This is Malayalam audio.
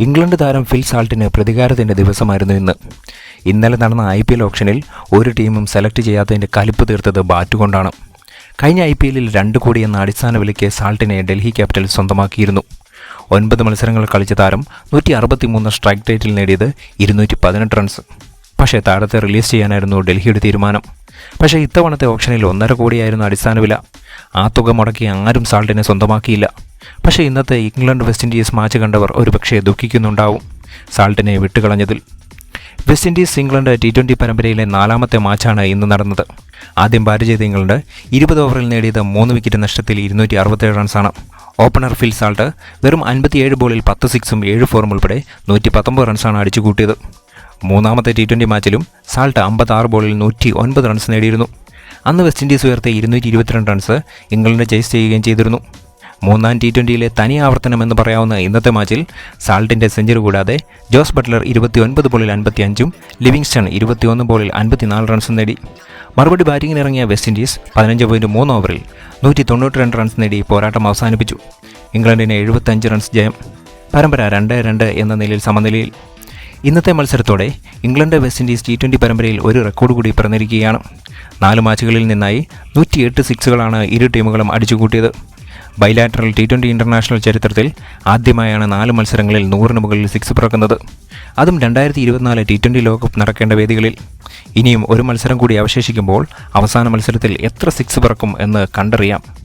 ഇംഗ്ലണ്ട് താരം ഫിൽ സാൾട്ടിന് പ്രതികാരത്തിന്റെ ദിവസമായിരുന്നു ഇന്ന്. ഇന്നലെ നടന്ന ഐ പി എൽ ഓപ്ഷനിൽ ഒരു ടീമും സെലക്ട് ചെയ്യാത്തതിന്റെ കലിപ്പ് തീർത്തത് ബാറ്റ് കൊണ്ടാണ്. കഴിഞ്ഞ ഐ പി എല്ലിൽ രണ്ട് കോടി എന്ന അടിസ്ഥാന വിലയ്ക്ക് സാൾട്ടിനെ ഡൽഹി ക്യാപിറ്റൽ സ്വന്തമാക്കിയിരുന്നു. ഒൻപത് മത്സരങ്ങൾ കളിച്ച താരം നൂറ്റി അറുപത്തിമൂന്ന് സ്ട്രൈക്ക് റേറ്റിൽ നേടിയത് ഇരുന്നൂറ്റി പതിനെട്ട് റൺസ് പക്ഷേ താരത്തെ റിലീസ് ചെയ്യാനായിരുന്നു ഡൽഹിയുടെ തീരുമാനം. പക്ഷേ ഇത്തവണത്തെ ഓപ്ഷനിൽ ഒന്നര കോടിയായിരുന്നു അടിസ്ഥാന വില. ആ തുക മുടക്കി ആരും സാൾട്ടിനെ സ്വന്തമാക്കിയില്ല. പക്ഷേ ഇന്നത്തെ ഇംഗ്ലണ്ട് വെസ്റ്റ് ഇൻഡീസ് മാച്ച് കണ്ടവർ ഒരുപക്ഷെ ദുഃഖിക്കുന്നുണ്ടാവും സാൾട്ടിനെ വിട്ടുകളഞ്ഞതിൽ. West Indies England T twenty പരമ്പരയിലെ നാലാമത്തെ മാച്ചാണ് ഇന്ന് നടന്നത്. ആദ്യം ബാറ്റ് ചെയ്ത ഇംഗ്ലണ്ട് ഇരുപത് ഓവറിൽ നേടിയത് മൂന്ന് വിക്കറ്റ് നഷ്ടത്തിൽ ഇരുന്നൂറ്റി അറുപത്തേഴ് റൺസാണ്. ഓപ്പണർ ഫിൽ സാൾട്ട് വെറും അൻപത്തിയേഴ് ബോളിൽ പത്ത് സിക്സും ഏഴ് ഫോറും ഉൾപ്പെടെ നൂറ്റി പത്തൊമ്പത് റൺസാണ് അടിച്ചു കൂട്ടിയത് മൂന്നാമത്തെ ടി ട്വന്റി മാച്ചിലും സാൾട്ട് അമ്പത്താറ് ബോളിൽ നൂറ്റി ഒൻപത് റൺസ് നേടിയിരുന്നു. അന്ന് വെസ്റ്റ് ഇൻഡീസ് ഉയർത്തിയ ഇരുന്നൂറ്റി ഇരുപത്തിരണ്ട് റൺസ് ഇംഗ്ലണ്ട് ചേസ് ചെയ്യുകയും ചെയ്തിരുന്നു. മൂന്നാം ടി ട്വന്റിയിലെ തനി ആവർത്തനം എന്ന് പറയാവുന്ന ഇന്നത്തെ മാച്ചിൽ സാൾട്ടിന്റെ സെഞ്ചുറി കൂടാതെ ജോസ് ബട്ട്ലർ ഇരുപത്തി ഒൻപത് ബോളിൽ അൻപത്തി അഞ്ചും ലിവിങ്സ്റ്റൺ ഇരുപത്തിയൊന്ന് ബോളിൽ അൻപത്തിനാല് റൺസും നേടി. മറുപടി ബാറ്റിങ്ങിനിറങ്ങിയ വെസ്റ്റ് ഇൻഡീസ് പതിനഞ്ച് പോയിന്റ് മൂന്ന് ഓവറിൽ നൂറ്റി തൊണ്ണൂറ്റി രണ്ട് റൺസ് നേടി പോരാട്ടം അവസാനിപ്പിച്ചു. ഇംഗ്ലണ്ടിന് എഴുപത്തഞ്ച് റൺസ് ജയം. പരമ്പര രണ്ട് രണ്ട് എന്ന നിലയിൽ സമനിലയിൽ. ഇന്നത്തെ മത്സരത്തോടെ England West Indies T twenty പരമ്പരയിൽ ഒരു റെക്കോർഡ് കൂടി പിറന്നിരിക്കുകയാണ്. നാല് മാച്ചുകളിൽ നിന്നായി നൂറ്റിയെട്ട് സിക്സുകളാണ് ഇരു ടീമുകളും അടിച്ചുകൂട്ടിയത്. ബൈലാറ്ററൽ ടി ട്വന്റി ഇന്റർനാഷണൽ ചരിത്രത്തിൽ ആദ്യമായാണ് നാല് മത്സരങ്ങളിൽ നൂറിന് മുകളിൽ സിക്സ് പിറക്കുന്നത്. അതും രണ്ടായിരത്തി ഇരുപത്തിനാല് ടി ട്വന്റി ലോകകപ്പ് നടക്കേണ്ട വേദികളിൽ. ഇനിയും ഒരു മത്സരം കൂടി അവശേഷിക്കുമ്പോൾ അവസാന മത്സരത്തിൽ എത്ര സിക്സ് പിറക്കും എന്ന് കണ്ടറിയാം.